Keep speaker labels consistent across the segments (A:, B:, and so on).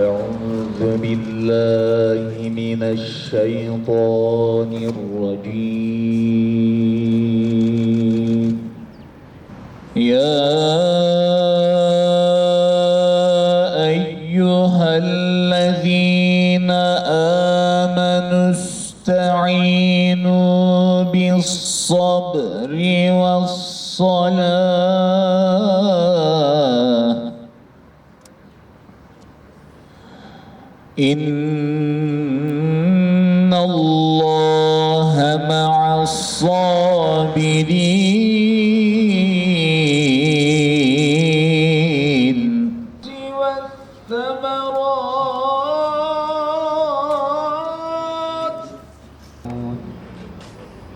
A: أعوذ بالله من الشيطان الرجيم. يا أيها الذين آمنوا استعينوا بالصبر والصلاة. إن الله مع الصابرين والثمرات.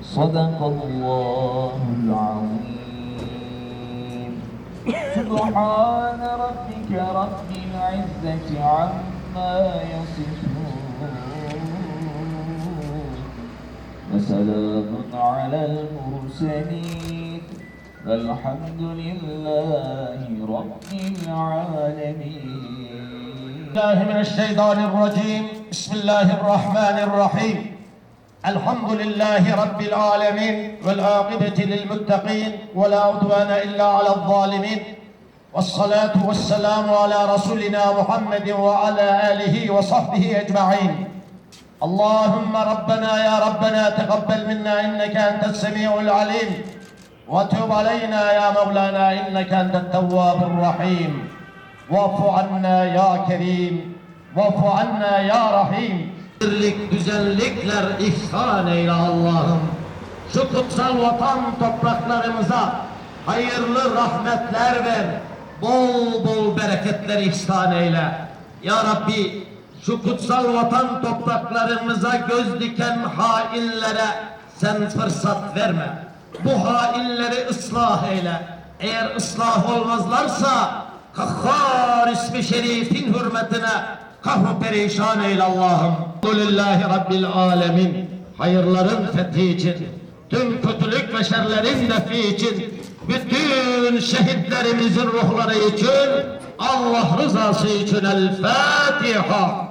A: صدق الله العظيم. سبحان ربك رب العزة عما يصفون. وسلام على المرسلين. والحمد لله رب العالمين.
B: الله من الشيطان الرجيم. بسم الله الرحمن الرحيم. الحمد لله رب العالمين والعاقبة للمتقين ولا عدوان إلا على الظالمين. والصلاة والسلام على رسولنا محمد وعلى آله وصحبه أجمعين اللهم ربنا يا ربنا تقبل منا إنك أنت السميع العليم وتب علينا يا مولانا إنك أنت التواب الرحيم واعف عنا يا كريم واعف عنا يا رحيم birlik, güzellikler ihsan eyle Allah'ım. Şu kutsal vatan topraklarımıza hayırlı rahmetler ver. Bol bol bereketler ihsan eyle. Ya Rabbi şu kutsal vatan topraklarımıza göz diken hainlere sen fırsat verme. Bu hainleri ıslah eyle. Eğer ıslah olmazlarsa Kahhar ismi şerifin hürmetine kahru perişan eyle Allah'ım. Elhamdülillahi Rabbil alemin. Hayırların fethi için, tüm kötülük ve şerlerin defi için, bütün şehitlerimizin ruhları için, Allah rızası için El Fatiha.